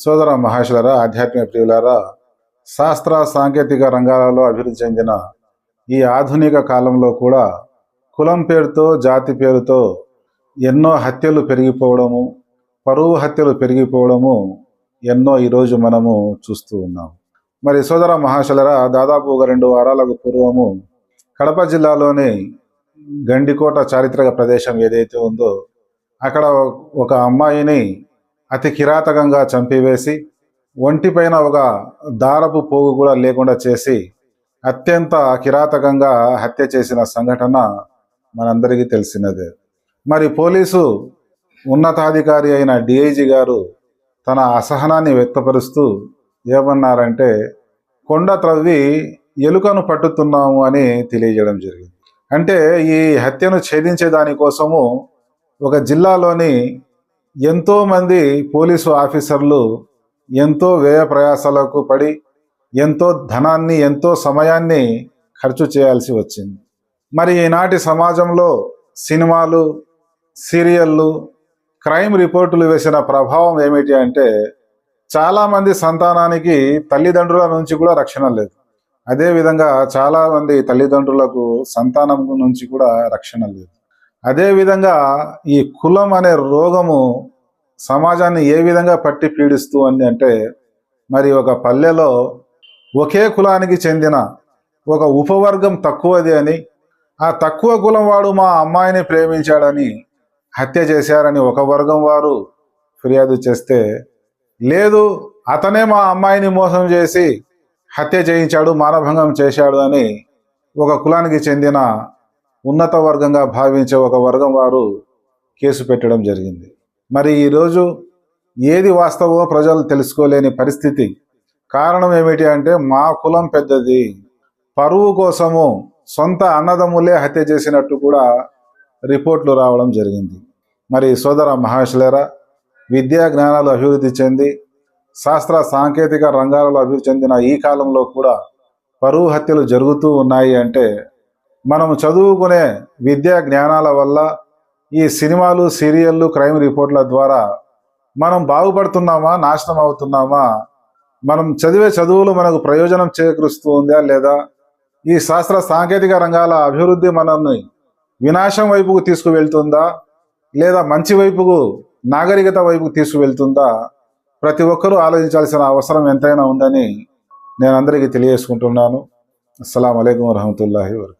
సోదర మహేశ్వర ఆధ్యాత్మిక ప్రియులారా శాస్త్ర సాంకేతిక రంగాలలో అభివృద్ధి చెందిన ఈ ఆధునిక కాలంలో కూడా కులం పేరుతో జాతి పేరుతో ఎన్నో హత్యలు పెరిగిపోవడము పరువు హత్యలు పెరిగిపోవడము ఎన్నో ఈరోజు మనము చూస్తూ ఉన్నాం. మరి సోదర మహాశలరా దాదాపు ఒక రెండు వారాలకు పూర్వము కడప జిల్లాలోని గండికోట చారిత్రక ప్రదేశం ఏదైతే ఉందో అక్కడ ఒక అమ్మాయిని అతి కిరాతకంగా చంపివేసి ఒంటిపైన ఒక దారపు పోగు కూడా లేకుండా చేసి అత్యంత కిరాతకంగా హత్య చేసిన సంఘటన మనందరికీ తెలిసినదే. మరి పోలీసు ఉన్నతాధికారి అయిన డిఐజీ గారు తన అసహనాన్ని వ్యక్తపరుస్తూ ఏమన్నారంటే కొండ త్రవ్వి ఎలుకను పట్టుతున్నాము అని తెలియజేయడం జరిగింది. అంటే ఈ హత్యను ఛేదించే దానికోసము ఒక జిల్లాలోని ఎంతోమంది పోలీసు ఆఫీసర్లు ఎంతో వ్యయ ప్రయాసాలకు పడి ఎంతో ధనాన్ని ఎంతో సమయాన్ని ఖర్చు చేయాల్సి వచ్చింది. మరి ఈనాటి సమాజంలో సినిమాలు సీరియళ్ళు క్రైమ్ రిపోర్టులు వేసిన ప్రభావం ఏమిటి అంటే చాలామంది సంతానానికి తల్లిదండ్రుల నుంచి కూడా రక్షణ లేదు. అదేవిధంగా చాలామంది తల్లిదండ్రులకు సంతానం నుంచి కూడా రక్షణ లేదు. అదేవిధంగా ఈ కులం అనే రోగము సమాజాన్ని ఏ విధంగా పట్టి పీడిస్తూ అని అంటే మరి ఒక పల్లెలో ఒకే కులానికి చెందిన ఒక ఉపవర్గం తక్కువది అని ఆ తక్కువ కులం వాడు మా అమ్మాయిని ప్రేమించాడని హత్య చేశారని ఒక వర్గం వారు ఫిర్యాదు చేస్తే లేదు అతనే మా అమ్మాయిని మోసం చేసి హత్య చేయించాడు మానభంగం చేశాడు అని ఒక కులానికి చెందిన ఉన్నత వర్గంగా భావించే ఒక వర్గం వారు కేసు పెట్టడం జరిగింది. మరి ఈరోజు ఏది వాస్తవమో ప్రజలు తెలుసుకోలేని పరిస్థితి. కారణం ఏమిటి అంటే మా కులం పెద్దది. పరువు కోసము సొంత అన్నదమ్ములే హత్య చేసినట్టు కూడా రిపోర్ట్లు రావడం జరిగింది. మరి సోదర మహేశ్వర విద్యా జ్ఞానాలు అభివృద్ధి చెంది శాస్త్ర సాంకేతిక రంగాలలో అభివృద్ధి చెందిన ఈ కాలంలో కూడా పరువు హత్యలు జరుగుతూ ఉన్నాయి అంటే మనం చదువుకునే విద్యా జ్ఞానాల వల్ల ఈ సినిమాలు సీరియళ్ళు క్రైమ్ రిపోర్ట్ల ద్వారా మనం బాగుపడుతున్నామా నాశనం అవుతున్నామా? మనం చదివే చదువులు మనకు ప్రయోజనం చేకూరుస్తూ ఉందా లేదా? ఈ శాస్త్ర సాంకేతిక రంగాల అభివృద్ధి మనల్ని వినాశం వైపుకు తీసుకువెళ్తుందా? లేదా మంచి వైపుకు నాగరికత వైపుకు తీసుకువెళ్తుందా? ప్రతి ఒక్కరూ ఆలోచించాల్సిన అవసరం ఎంతైనా ఉందని నేను అందరికీ తెలియజేసుకుంటున్నాను. అస్సలం అయికం వరహమతుల్లాహి వరకు